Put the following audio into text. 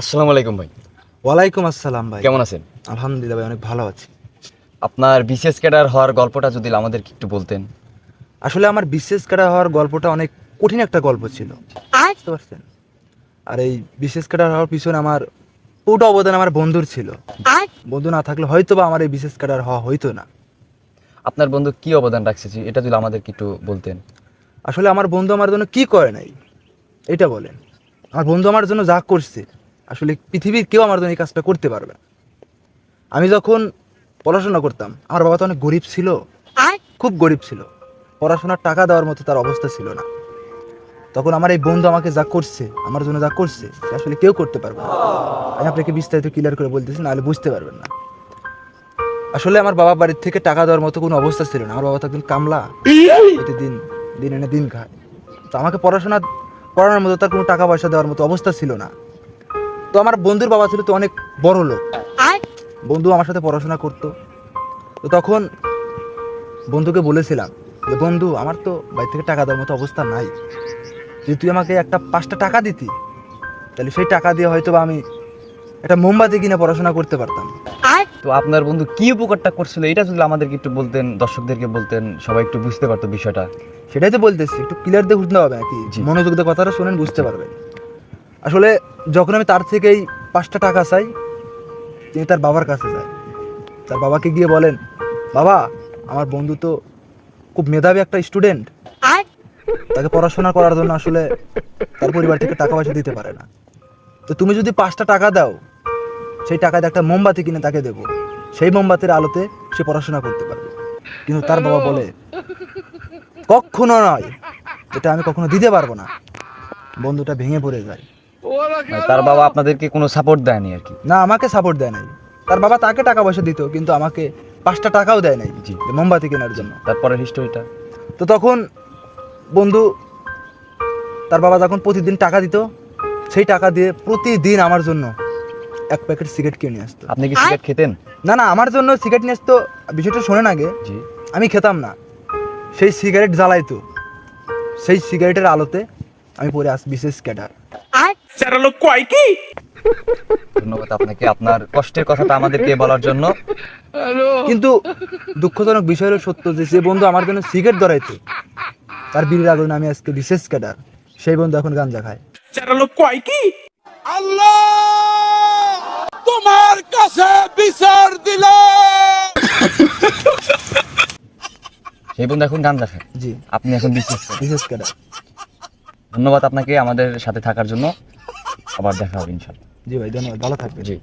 আসসালামু আলাইকুম ভাই। ওয়ালাইকুম আসসালাম ভাই। কেমন আছেন? আলহামদুলিল্লাহ ভাই অনেক ভালো আছি। আপনার বিশেষ ক্যাডার হওয়ার গল্পটা যদি আমাদেরকে একটু বলতেন। আসলে আমার বিশেষ ক্যাডার হওয়ার গল্পটা অনেক কঠিন একটা গল্প ছিল। বুঝতে পারছেন? আর এই বিশেষ ক্যাডার হওয়ার পিছনে আমার পুরো অবদান আমার বন্ধুর ছিল। বন্ধু না থাকলে হয়তো বা আমার এই বিশেষ ক্যাডার হওয়া হইতো না। আপনার বন্ধু কি অবদান রাখছে? এটা যদি আমাদেরকে একটু বলতেন। আসলে আমার বন্ধু আমার জন্য কি করে নাই? এটা বলেন। আমার বন্ধু আমার জন্য যা করছে আসলে পৃথিবীর কেউ আমার জন্য এই কাজটা করতে পারবে না। আমি যখন পড়াশোনা করতাম আমার বাবা তো অনেক গরিব ছিল। খুব গরিব ছিল। পড়াশোনার টাকা দেওয়ার মতো তার অবস্থা ছিল না। তখন আমার এই বন্ধু আমাকে যা করছে আমার জন্য যা করছে আসলে কেউ করতে পারবে না। আমি আপনাকে বিস্তারিত ক্লিয়ার করে বলতেছি নাহলে বুঝতে পারবেন না। আসলে আমার বাবা বাড়ির থেকে টাকা দেওয়ার মতো কোনো অবস্থা ছিল না। আমার বাবা তো একজন কামলা প্রতিদিন দিন এনে দিন খায়। তো আমাকে পড়াশোনা পড়ানোর মতো তার কোনো টাকা পয়সা দেওয়ার মতো অবস্থা ছিল না। আমার বন্ধুর বাবা ছিল তো অনেক বড় লোক। বন্ধু আমার সাথে পড়াশোনা করতো। তো তখন বন্ধুকে বলেছিলাম যে বন্ধু আমার তো বাড়ি থেকে টাকা দেওয়ার মতো অবস্থা নাই। যদি তুই আমাকে একটা পাঁচটা টাকা দিতি তাহলে সেই টাকা দিয়ে হয়তো বা আমি একটা মোমবাতি কিনে পড়াশোনা করতে পারতাম। তো আপনার বন্ধু কি উপকারটা করছিল? এটা যদি আমাদেরকে একটু বলতেন দর্শকদেরকে বলতেন সবাই একটু বুঝতে পারতো বিষয়টা। সেটাই তো বলতেছি একটু ক্লিয়ার দিয়ে বুঝতে হবে নাকি? জি। মনোযোগ দিয়ে কথাটা শোনেন বুঝতে পারবেন। আসলে যখন আমি তার থেকেই পাঁচটা টাকা চাই তিনি তার বাবার কাছে যায় তার বাবাকে গিয়ে বলেন বাবা আমার বন্ধু তো খুব মেধাবী একটা স্টুডেন্ট তাকে পড়াশোনা করার জন্য আসলে তার পরিবার থেকে টাকা পয়সা দিতে পারে না। তো তুমি যদি পাঁচটা টাকা দাও সেই টাকা দিয়ে একটা মোমবাতি কিনে তাকে দেবো। সেই মোমবাতির আলোতে সে পড়াশোনা করতে পারবে। কিন্তু তার বাবা বলে কখনো নয়। এটা আমি কখনো দিতে পারব না। বন্ধুটা ভেঙে পড়ে যায়। তার বাবা আপনাদেরকে কোনো সাপোর্ট দেয়নি আর কি? না আমাকে সাপোর্ট দেয় নাই। তার বাবা তাকে টাকা পয়সা দিত কিন্তু আমাকে পাঁচটা টাকাও দেয় নাই জি। মোমবাতি কেনার জন্য। তারপরের হিস্টোরিটা তো তখন বন্ধু তার বাবা যখন প্রতিদিন টাকা দিত সেই টাকা দিয়ে প্রতিদিন আমার জন্য এক প্যাকেট সিগারেট কিনে নিয়ে আসতো। আপনি কি সিগারেট খেতেন? না না আমার জন্য সিগারেট নিয়ে আসতো বিষয়টা শোনেন আগে। জি। আমি খেতাম না। সেই সিগারেট জ্বালাইতো। সেই সিগারেটের আলোতে আমি পরে আস বিশেষ ক্যাডার ধন্যবাদ আপনাকে আপনার কষ্টের কথাটা আমাদেরকে বলার জন্য। কিন্তু দুঃখজনক বিষয় হলো সত্য যে যে বন্ধু আমার জন্য সিগারেট ধরাইতো তার বীরের আগুন আমি আজকে বিশেষ ক্যাডার। সেই বন্ধু এখন গাঞ্জা খায়। আল্লাহ তোমার কাছে বিচার দিলে। সেই বন্ধু এখন গান খায়। জি। আপনি এখন বিশেষ বিশেষ ক্যাডার। ধন্যবাদ আপনাকে আমাদের সাথে থাকার জন্য। আবার দেখা হবে ইনশাল্লাহ জি ভাই ধন্যবাদ। ভালো থাকবেন। জি